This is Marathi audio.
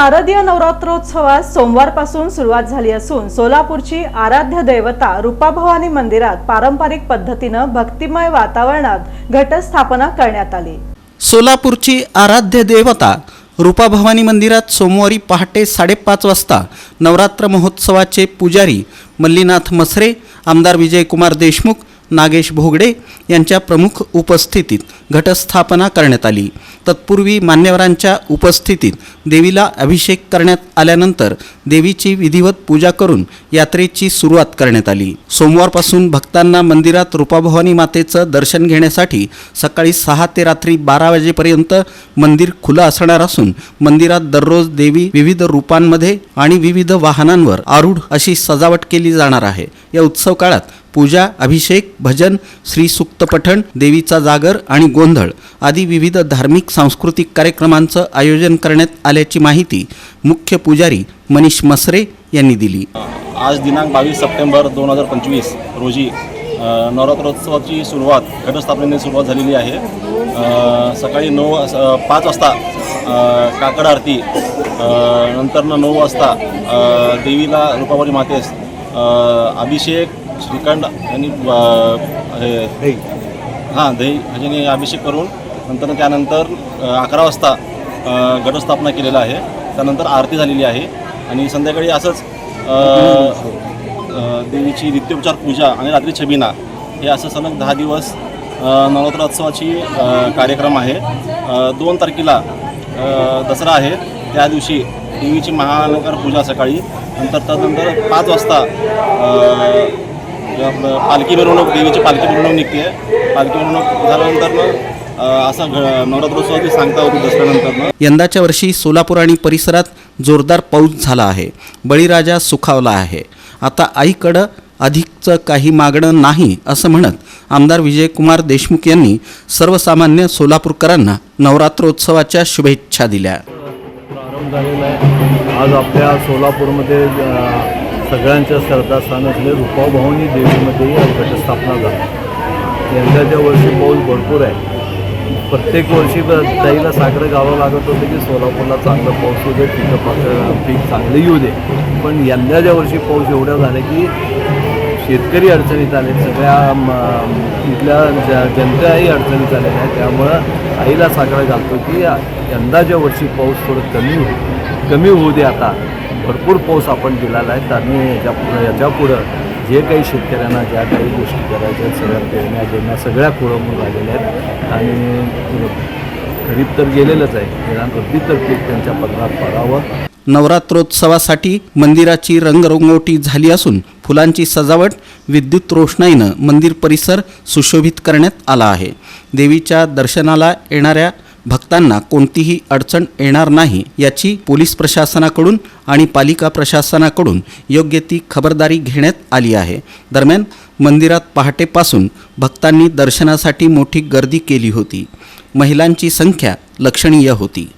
शारदीय नवरात्रोत्सवास सोमवारपासून सुरुवात झाली असून सोलापूरची आराध्य देवता रूपाभवानी मंदिरात पारंपरिक पद्धतीनं भक्तिमय वातावरणात घटस्थापना करण्यात आली. सोलापूरची आराध्य देवता रूपाभवानी मंदिरात सोमवारी पहाटे साडेपाच वाजता नवरात्र महोत्सवाचे पुजारी मल्लीनाथ मसरे आमदार विजयकुमार देशमुख नागेश भोगडे यांच्या प्रमुख उपस्थितीत घटस्थापना करण्यात आली. तत्पूर्वी मान्यवरांच्या उपस्थितीत देवीला अभिषेक करण्यात आल्यानंतर देवीची विधिवत पूजा करून यात्रेची सुरुवात करण्यात आली. सोमवारपासून भक्तांना मंदिरात रूपाभवानी मातेचं दर्शन घेण्यासाठी सकाळी सहा ते रात्री बारा वाजेपर्यंत मंदिर खुलं असणार असून मंदिरात दररोज देवी विविध रूपांमध्ये आणि विविध वाहनांवर आरूढ अशी सजावट केली जाणार आहे. या उत्सव काळात पूजा अभिषेक भजन श्रीसुक्त पठण देवीचा जागर आणि गोंधळ आदी विविध धार्मिक सांस्कृतिक कार्यक्रमांचं आयोजन करण्यात आल्याची माहिती मुख्य पुजारी मनीष मसरे यांनी दिली. आज दिनांक बावीस सप्टेंबर दोन हजार पंचवीस रोजी नवरात्रोत्सवाची सुरुवात घटस्थापनेने सुरुवात झालेली आहे. सकाळी नऊ पाच वाजता काकड आरती नंतरनं नऊ वाजता देवीला रूपावरी मातेस अभिषेक श्रीखंड आणि हे हां दही ह्याच्याने अभिषेक करून नंतर त्यानंतर अकरा वाजता घटस्थापना केलेला आहे. त्यानंतर आरती झालेली आहे. आणि संध्याकाळी असंच देवीची नित्योपचार पूजा आणि रात्री छबिना हे असं सलग दहा दिवस नवरात्रोत्सवाची कार्यक्रम आहे. दोन तारखेला दसरा आहे. त्या दिवशी देवीची महाअलंकार पूजा सकाळी. नंतर त्यानंतर पाच वाजता पालखी मिरवणूक देवीची पालखी मिरवणूक निघते. पालखी मिरवणूक झाल्यानंतर असं घ नवरात्रोत्सवाची सांगता होती दसऱ्यानंतर यंदाच्या वर्षी सोलापूर आणि परिसरात जोरदार पाऊस झाला आहे. बळीराजा सुखावला आहे. आता आईकडं अधिकचं काही मागणं नाही असं म्हणत आमदार विजयकुमार देशमुख यांनी सर्वसामान्य सोलापूरकरांना नवरात्रोत्सवाच्या शुभेच्छा दिल्या. प्रारंभ झालेला आहे. आज आपल्या सोलापूरमध्ये सगळ्यांच्या श्रद्धास्थान असले रुपाभवानी देवीमध्येही आज स्थापना झाली यंदाच्या वर्षी पाऊस भरपूर आहे प्रत्येक वर्षी ताईला साखरं गावं लागत होतं की सोलापूरला चांगलं पाऊस होऊ दे पिकं पाक पीक चांगलं येऊ दे. पण यंदाच्या वर्षी पाऊस एवढा झाला की शेतकरी अडचणीत आले सगळ्या इथल्या ज जनताही अडचणीत आलेल्या आहेत त्यामुळं आईला साकडं घालतो की यंदाच्या वर्षी पाऊस थोडं कमी हो कमी होऊ दे आता. भरपूर पाऊस आपण दिलेला आहे. त्याने याच्या याच्यापुढं याच्या पुढं जे काही शेतकऱ्यांना ज्या काही गोष्टी करायच्या आहेत सगळ्या पेरण्या देण्या सगळ्या खोळंबून राहिलेल्या आहेत. आणि खरीप तर गेलेलंच आहे. निदान रब्बी तर पीक त्यांच्या पदरात पडावं. नवरात्रोत्सवासाठी मंदिराची रंगरंगोटी झाली असून फुलांची सजावट विद्युत रोषणाईनं मंदिर परिसर सुशोभित करण्यात आला आहे. देवीच्या दर्शनाला येणाऱ्या भक्तांना कोणतीही अडचण येणार नाही याची पोलीस प्रशासनाकडून आणि पालिका प्रशासनाकडून योग्य ती खबरदारी घेण्यात आली आहे. दरम्यान मंदिरात पहाटेपासून भक्तांनी दर्शनासाठी मोठी गर्दी केली होती. महिलांची संख्या लक्षणीय होती.